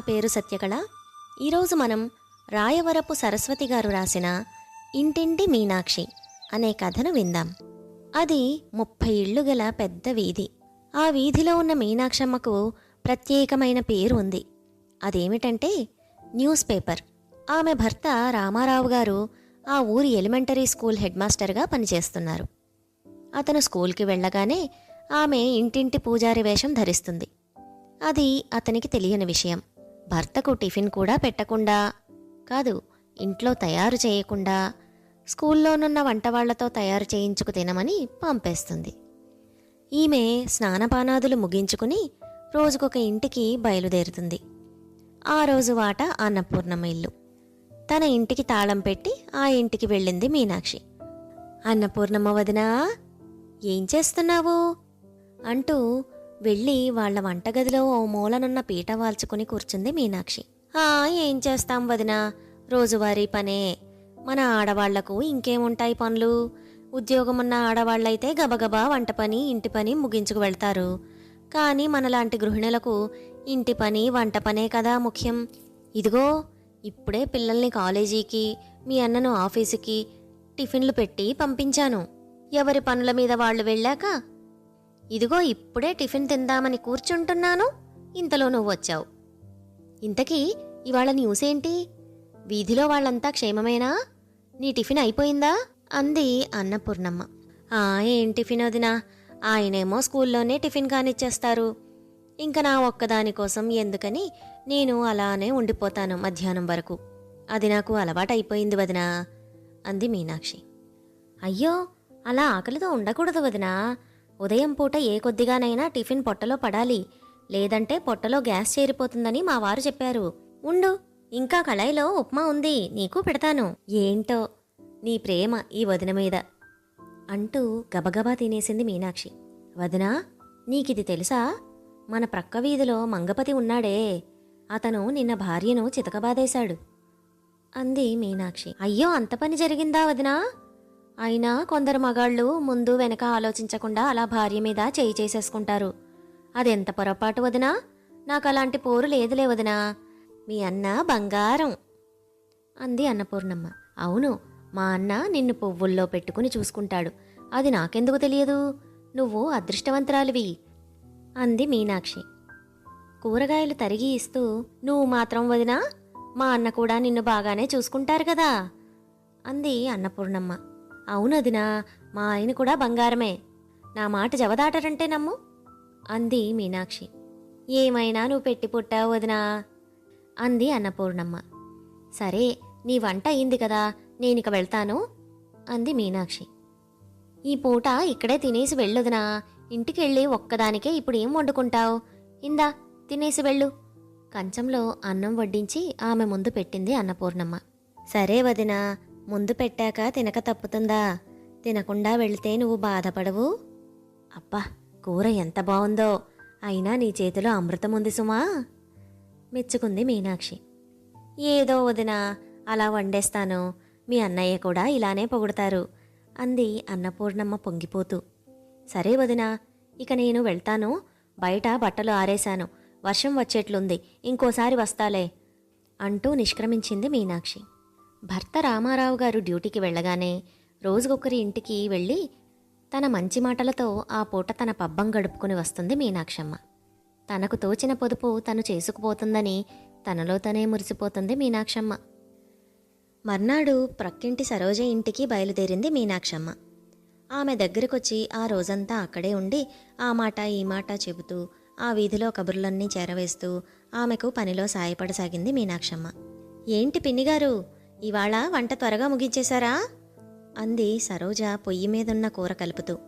పేరు సత్యకళ. ఈరోజు మనం రాయవరపు సరస్వతి గారు రాసిన ఇంటింటి మీనాక్షి అనే కథను విందాం. అది ముప్పై ఇళ్ళు గల పెద్ద వీధి. ఆ వీధిలో ఉన్న మీనాక్షమ్మకు ప్రత్యేకమైన పేరు ఉంది. అదేమిటంటే న్యూస్ పేపర్. ఆమె భర్త రామారావు గారు ఆ ఊరి ఎలిమెంటరీ స్కూల్ హెడ్ మాస్టర్గా పనిచేస్తున్నారు. అతను స్కూల్కి వెళ్ళగానే ఆమె ఇంటింటి పూజారి వేషం ధరిస్తుంది. అది అతనికి తెలియని విషయం. భర్తకు టిఫిన్ కూడా పెట్టకుండా కాదు ఇంట్లో తయారు చేయకుండా స్కూల్లోనున్న వంటవాళ్ళతో తయారు చేయించుకు తినమని పంపేస్తుంది. ఈమె స్నానపానాదులు ముగించుకుని రోజుకొక ఇంటికి బయలుదేరుతుంది. ఆ రోజు వాట అన్నపూర్ణమ్మ ఇల్లు. తన ఇంటికి తాళం పెట్టి ఆ ఇంటికి వెళ్ళింది మీనాక్షి. అన్నపూర్ణమ్మ వదినా ఏం చేస్తున్నావు? అంటూ వెళ్ళి వాళ్ళ వంటగదిలో ఓ మూలనున్న పీట వాల్చుకుని కూర్చుంది మీనాక్షి. ఆ ఏం చేస్తాం వదినా? రోజువారీ పనే. మన ఆడవాళ్ళకు ఇంకేముంటాయి పనులు? ఉద్యోగమున్న ఆడవాళ్ళైతే గబగబా వంట పని ఇంటి పని ముగించుకు వెళ్తారు. కానీ మనలాంటి గృహిణులకు ఇంటి పని వంట పనే కదా ముఖ్యం. ఇదిగో ఇప్పుడే పిల్లల్ని కాలేజీకి మీ అన్నను ఆఫీసుకి టిఫిన్లు పెట్టి పంపించాను. ఎవరి పనుల మీద వాళ్ళు వెళ్ళాక ఇదిగో ఇప్పుడే టిఫిన్ తిందామని కూర్చుంటున్నాను. ఇంతలో నువ్వు వచ్చావు. ఇంతకీ ఇవాళ న్యూస్ ఏంటి? వీధిలో వాళ్ళంతా క్షేమమేనా? నీ టిఫిన్ అయిపోయిందా? అంది అన్నపూర్ణమ్మ. ఆ ఏం టిఫిన్ వదినా? ఆయనేమో స్కూల్లోనే టిఫిన్ కానిచ్చేస్తారు. ఇంకా నా ఒక్కదాని కోసం ఎందుకని నేను అలానే ఉండిపోతాను మధ్యాహ్నం వరకు. అది నాకు అలవాటైపోయింది వదినా అంది మీనాక్షి. అయ్యో అలా ఆకలితో ఉండకూడదు వదినా. ఉదయం పూట ఏ కొద్దిగానైనా టిఫిన్ పొట్టలో పడాలి. లేదంటే పొట్టలో గ్యాస్ చేరిపోతుందని మా వారు చెప్పారు. ఉండు ఇంకా కళాయిలో ఉప్మా ఉంది నీకు పెడతాను. ఏంటో? నీ ప్రేమ ఈ వదిన మీద. అంటూ గబగబా తినేసింది మీనాక్షి. వదినా నీకిది తెలుసా? మన ప్రక్క వీధిలో మంగపతి ఉన్నాడే. అతను నిన్న భార్యను చితకబాదేశాడు. అంది మీనాక్షి. అయ్యో అంత పని జరిగిందా వదినా? అయినా కొందరు మగాళ్ళు ముందు వెనక ఆలోచించకుండా అలా భార్య మీద చేయి చేసేసుకుంటారు. అదెంత పొరపాటు వదినా? నాకు అలాంటి పోరు లేదులే వదినా. మీ అన్న బంగారం. అంది అన్నపూర్ణమ్మ. అవును మా అన్న నిన్ను పువ్వుల్లో పెట్టుకుని చూసుకుంటాడు. అది నాకెందుకు తెలియదు? నువ్వు అదృష్టవంతురాలివి. అంది మీనాక్షి. కూరగాయలు తరిగి ఇస్తూ నువ్వు మాత్రం వదినా మా అన్న కూడా నిన్ను బాగానే చూసుకుంటారు కదా? అంది అన్నపూర్ణమ్మ. అవునదినా మా ఆయన కూడా బంగారమే. నా మాట జవదాటరంటే నమ్ము అంది మీనాక్షి. ఏమైనా నువ్వు పెట్టి పుట్టావు వదినా అంది అన్నపూర్ణమ్మ. సరే నీ వంట అయింది కదా నేనిక వెళ్తాను అంది మీనాక్షి. ఈ పూట ఇక్కడే తినేసి వెళ్ళొదినా ఇంటికెళ్ళి ఒక్కదానికే ఇప్పుడు ఏం వండుకుంటావు? ఇందా తినేసి వెళ్ళు. కంచంలో అన్నం వడ్డించి ఆమె ముందు పెట్టింది అన్నపూర్ణమ్మ. సరే వదినా ముందు పెట్టాక తినక తప్పుతుందా? తినకుండా వెళితే నువ్వు బాధపడవు? అబ్బా కూర ఎంత బాగుందో. అయినా నీ చేతిలో అమృతం ఉంది సుమా. మెచ్చుకుంది మీనాక్షి. ఏదో వదినా అలా వండేస్తాను. మీ అన్నయ్య కూడా ఇలానే పొగుడతారు అంది అన్నపూర్ణమ్మ పొంగిపోతూ. సరే వదినా ఇక నేను వెళ్తాను. బయట బట్టలు ఆరేశాను. వర్షం వచ్చేట్లుంది. ఇంకోసారి వస్తాలే అంటూ నిష్క్రమించింది మీనాక్షి. భర్త రామారావు గారు డ్యూటీకి వెళ్ళగానే రోజుకొకరి ఇంటికి వెళ్ళి తన మంచి మాటలతో ఆ పూట తన పబ్బం గడుపుకుని వస్తుంది మీనాక్షమ్మ. తనకు తోచిన పొదుపు తను చేసుకుపోతుందని తనలో తనే మురిసిపోతుంది మీనాక్షమ్మ. మర్నాడు ప్రక్కింటి సరోజ ఇంటికి బయలుదేరింది మీనాక్షమ్మ. ఆమె దగ్గరకొచ్చి ఆ రోజంతా అక్కడే ఉండి ఆ మాట ఈ మాట చెబుతూ ఆ వీధిలో కబుర్లన్నీ చేరవేస్తూ ఆమెకు పనిలో సాయపడసాగింది మీనాక్షమ్మ. ఏంటి పిన్నిగారు? ఇవాళ వంట త్వరగా ముగించేశారా? అంది సరోజ పొయ్యి మీదున్న కూర కలుపుతూ.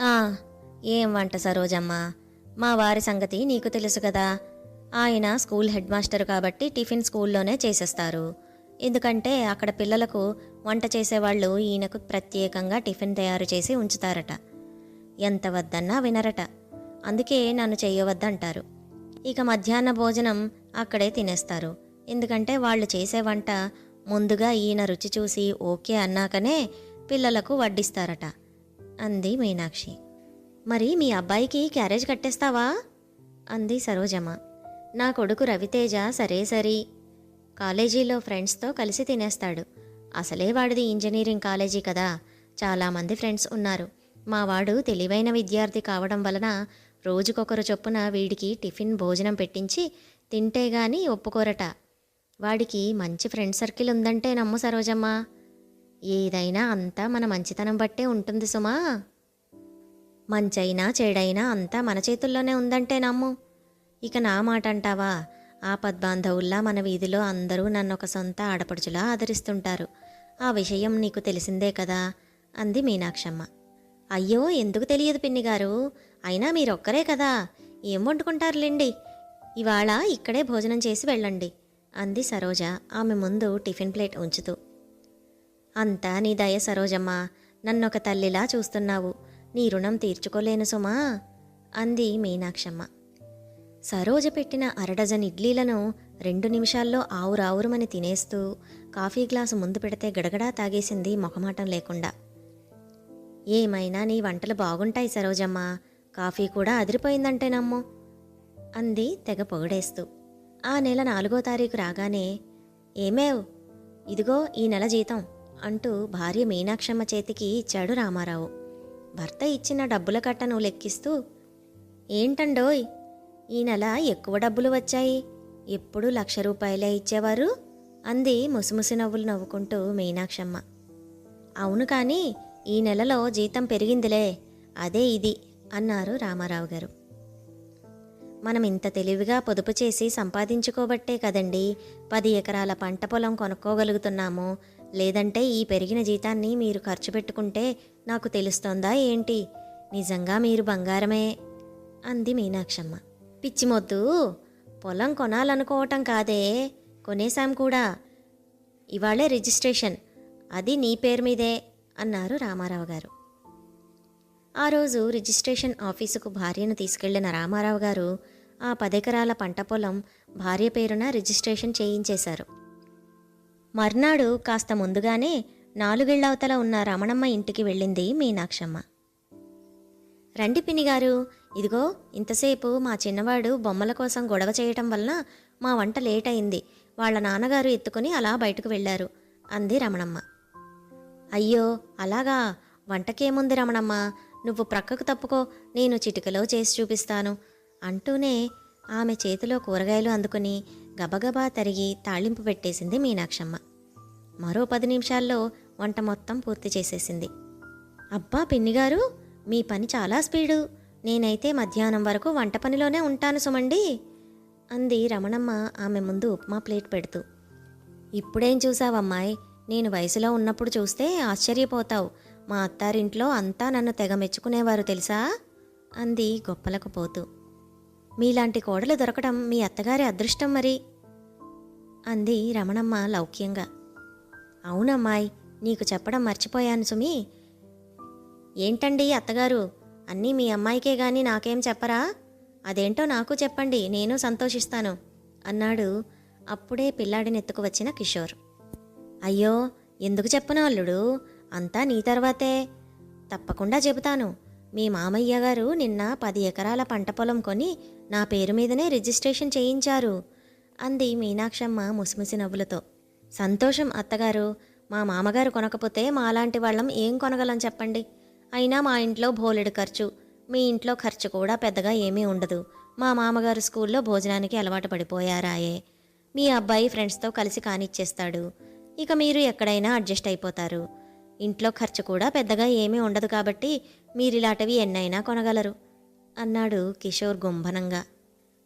ఆ ఏం వంట సరోజమ్మ? మా వారి సంగతి నీకు తెలుసు కదా. ఆయన స్కూల్ హెడ్ మాస్టర్ కాబట్టి టిఫిన్ స్కూల్లోనే చేసేస్తారు. ఎందుకంటే అక్కడ పిల్లలకు వంట చేసేవాళ్ళు ఈయనకు ప్రత్యేకంగా టిఫిన్ తయారు చేసి ఉంచుతారట. ఎంత వద్దన్నా వినరట. అందుకే నన్ను చేయవద్దంటారు. ఇక మధ్యాహ్న భోజనం అక్కడే తినేస్తారు. ఎందుకంటే వాళ్ళు చేసే వంట ముందుగా ఈయన రుచి చూసి ఓకే అన్నాకనే పిల్లలకు వడ్డిస్తారట అంది మీనాక్షి. మరి మీ అబ్బాయికి క్యారేజ్ కట్టేస్తావా? అంది సరోజమ్మ నా కొడుకు రవితేజ సరే సరి. కాలేజీలో ఫ్రెండ్స్తో కలిసి తినేస్తాడు. అసలే వాడిది ఇంజనీరింగ్ కాలేజీ కదా. చాలామంది ఫ్రెండ్స్ ఉన్నారు. మా వాడు తెలివైన విద్యార్థి కావడం వలన రోజుకొకరు చొప్పున వీడికి టిఫిన్ భోజనం పెట్టించి తింటే గాని ఒప్పుకోరట. వాడికి మంచి ఫ్రెండ్ సర్కిల్ ఉందంటే నమ్ము సరోజమ్మ. ఏదైనా అంతా మన మంచితనం బట్టే ఉంటుంది సుమా. మంచైనా చెడైనా అంతా మన చేతుల్లోనే ఉందంటే నమ్ము. ఇక నా మాట అంటావా ఆపద్బాంధవుల్లా మన వీధిలో అందరూ నన్ను ఒక సొంత ఆడపడుచులా ఆదరిస్తుంటారు. ఆ విషయం నీకు తెలిసిందే కదా? అంది మీనాక్షమ్మ. అయ్యో ఎందుకు తెలియదు పిన్ని గారు అయినా మీరొక్కరే కదా. ఏం వండుకుంటారులేండి ఇవాళ ఇక్కడే భోజనం చేసి వెళ్ళండి. అంది సరోజ. ఆమె ముందు టిఫిన్ ప్లేట్ ఉంచుతూ. అంతా నీ దయ సరోజమ్మ. నన్నొక తల్లిలా చూస్తున్నావు. నీ రుణం తీర్చుకోలేను సుమా అంది మీనాక్షమ్మ. సరోజ పెట్టిన అరడజన్ ఇడ్లీలను రెండు నిమిషాల్లో ఆవురావురుమని తినేస్తూ కాఫీ గ్లాసు ముందు పెడితే గడగడా తాగేసింది మొహమాటం లేకుండా. ఏమైనా నీ వంటలు బాగుంటాయి సరోజమ్మ. కాఫీ కూడా అదిరిపోయిందంటేనమ్మో అంది తెగ పొగడేస్తూ. ఆ నెల నాలుగో తారీఖు రాగానే ఏమేవ్? ఇదిగో ఈ నెల జీతం అంటూ భార్య మీనాక్షమ్మ చేతికి ఇచ్చాడు రామారావు. భర్త ఇచ్చిన డబ్బుల కట్టను లెక్కిస్తూ ఏంటండోయ్? ఈ నెల ఎక్కువ డబ్బులు వచ్చాయి. ఎప్పుడు లక్ష రూపాయలే ఇచ్చేవారు? అంది ముసిముసి నవ్వులు నవ్వుకుంటూ మీనాక్షమ్మ. అవును కానీ ఈ నెలలో జీతం పెరిగిందిలే. అదే ఇది అన్నారు రామారావు గారు మనం ఇంత తెలివిగా పొదుపు చేసి సంపాదించుకోబట్టే కదండి. పది ఎకరాల పంట పొలం కొనుక్కోగలుగుతున్నాము. లేదంటే ఈ పెరిగిన జీతాన్ని మీరు ఖర్చు పెట్టుకుంటే నాకు తెలుస్తోందా ఏంటి? నిజంగా మీరు బంగారమే? అంది మీనాక్షమ్మ. పిచ్చిమొద్దు. పొలం కొనాలనుకోవటం కాదే. కొనేశాం కూడా. ఇవాళే రిజిస్ట్రేషన్. అది నీ పేరు మీదే అన్నారు రామారావు గారు. ఆ రోజు రిజిస్ట్రేషన్ ఆఫీసుకు భార్యను తీసుకెళ్ళిన రామారావు గారు ఆ పదెకరాల పంట పొలం భార్య పేరున రిజిస్ట్రేషన్ చేయించేశారు. మర్నాడు కాస్త ముందుగానే నాలుగేళ్ళవతల ఉన్న రమణమ్మ ఇంటికి వెళ్ళింది మీనాక్షమ్మ. రండి పినిగారు ఇదిగో ఇంతసేపు మా చిన్నవాడు బొమ్మల కోసం గొడవ చేయటం వలన మా వంట లేట్ అయింది వాళ్ళ నాన్నగారు ఎత్తుకుని అలా బయటకు వెళ్ళారు అంది రమణమ్మ. అయ్యో అలాగా? వంటకేముంది రమణమ్మ? నువ్వు ప్రక్కకు తప్పుకో నేను చిటికలో చేసి చూపిస్తాను. అంటూనే ఆమె చేతిలో కూరగాయలు అందుకుని గబగబా తరిగి తాళింపు పెట్టేసింది మీనాక్షమ్మ. మరో పది నిమిషాల్లో వంట మొత్తం పూర్తి చేసేసింది. అబ్బా పిన్నిగారు మీ పని చాలా స్పీడు. నేనైతే మధ్యాహ్నం వరకు వంట పనిలోనే ఉంటాను సుమండి అంది రమణమ్మ ఆమె ముందు ఉప్మా ప్లేట్ పెడుతూ. ఇప్పుడేం చూసావమ్మాయి? నేను వయసులో ఉన్నప్పుడు చూస్తే ఆశ్చర్యపోతావు. మా అత్తారింట్లో అంతా నన్ను తెగ మెచ్చుకునేవారు తెలుసా? అంది గొప్పలకు పోతూ. మీలాంటి కోడలు దొరకడం మీ అత్తగారి అదృష్టం మరి? అంది రమణమ్మ లౌక్యంగా. అవునమ్మాయి నీకు చెప్పడం మర్చిపోయాను సుమి. ఏంటండి అత్తగారు అన్నీ మీ అమ్మాయికే గాని నాకేం చెప్పరా? అదేంటో నాకు చెప్పండి నేను సంతోషిస్తాను అన్నాడు అప్పుడే పిల్లాడిని ఎత్తుకు వచ్చిన కిషోర్. అయ్యో ఎందుకు చెప్పను అల్లుడు? అంతా నీ తర్వాతే. తప్పకుండా చెబుతాను. మీ మామయ్య గారు నిన్న పది ఎకరాల పంట పొలం కొని నా పేరు మీదనే రిజిస్ట్రేషన్ చేయించారు అంది మీనాక్షమ్మ ముసిముసి నవ్వులతో. సంతోషం అత్తగారు మా మామగారు కొనకపోతే మాలాంటి వాళ్ళం ఏం కొనగలం చెప్పండి. అయినా మా ఇంట్లో బోలెడు ఖర్చు మీ ఇంట్లో ఖర్చు కూడా పెద్దగా ఏమీ ఉండదు. మా మామగారు స్కూల్లో భోజనానికి అలవాటు పడిపోయారాయే. మీ అబ్బాయి ఫ్రెండ్స్తో కలిసి కానిచ్చేస్తాడు. ఇక మీరు ఎక్కడైనా అడ్జస్ట్ అయిపోతారు. ఇంట్లో ఖర్చు కూడా పెద్దగా ఏమీ ఉండదు కాబట్టి మీరిలాంటివి ఎన్నైనా కొనగలరు. అన్నాడు కిషోర్ గుంభనంగా.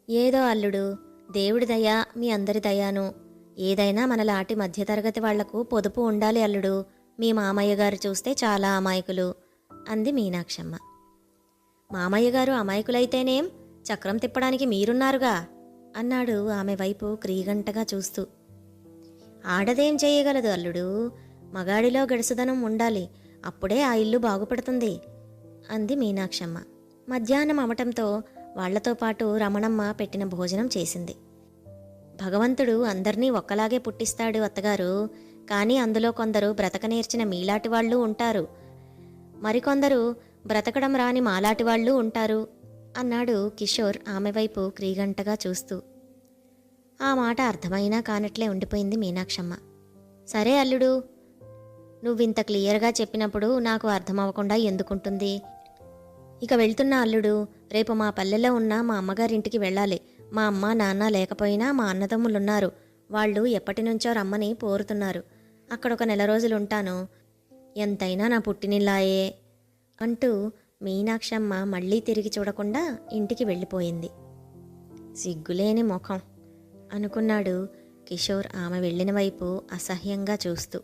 ఏదో అల్లుడు దేవుడి దయ మీ అందరి దయాను. ఏదైనా మన లాటి మధ్యతరగతి వాళ్ళకు పొదుపు ఉండాలి అల్లుడు. మీ మామయ్య గారు చూస్తే చాలా అమాయకులు అంది మీనాక్షమ్మ. మామయ్య గారు అమాయకులైతేనేం? చక్రం తిప్పడానికి మీరున్నారుగా? అన్నాడు ఆమె వైపు క్రీగంటగా చూస్తూ. ఆడదేం చేయగలదు అల్లుడు. మగాడిలో గడుసుదనం ఉండాలి. అప్పుడే ఆ ఇల్లు బాగుపడుతుంది అంది మీనాక్షమ్మ. మధ్యాహ్నం అవటంతో వాళ్ళతో పాటు రమణమ్మ పెట్టిన భోజనం చేసింది. భగవంతుడు అందర్నీ ఒక్కలాగే పుట్టిస్తాడు అత్తగారు కానీ అందులో కొందరు బ్రతక నేర్చిన మీలాటి వాళ్ళు ఉంటారు. మరికొందరు బ్రతకడం రాని మాలాటి వాళ్ళు ఉంటారు అన్నాడు కిషోర్ ఆమె వైపు క్రీగంటగా చూస్తూ. ఆ మాట అర్థమైనా కానట్లే ఉండిపోయింది మీనాక్షమ్మ. సరే అల్లుడు నువ్వింత క్లియర్గా చెప్పినప్పుడు నాకు అర్థమవ్వకుండా ఎందుకుంటుంది? ఇక వెళ్తున్న అల్లుడు రేపు మా పల్లెలో ఉన్న మా అమ్మగారింటికి వెళ్ళాలి. మా అమ్మ నాన్న లేకపోయినా మా అన్నదమ్ములున్నారు. వాళ్ళు ఎప్పటి నుంచో రమ్మని పోరుతున్నారు. అక్కడ ఒక నెల రోజులు ఉంటాను ఎంతైనా నా పుట్టినిల్లాయే అంటూ మీనాక్షమ్మ మళ్ళీ తిరిగి చూడకుండా ఇంటికి వెళ్ళిపోయింది. సిగ్గులేని ముఖం అనుకున్నాడు కిషోర్ ఆమె వెళ్ళిన వైపు అసహ్యంగా చూస్తూ.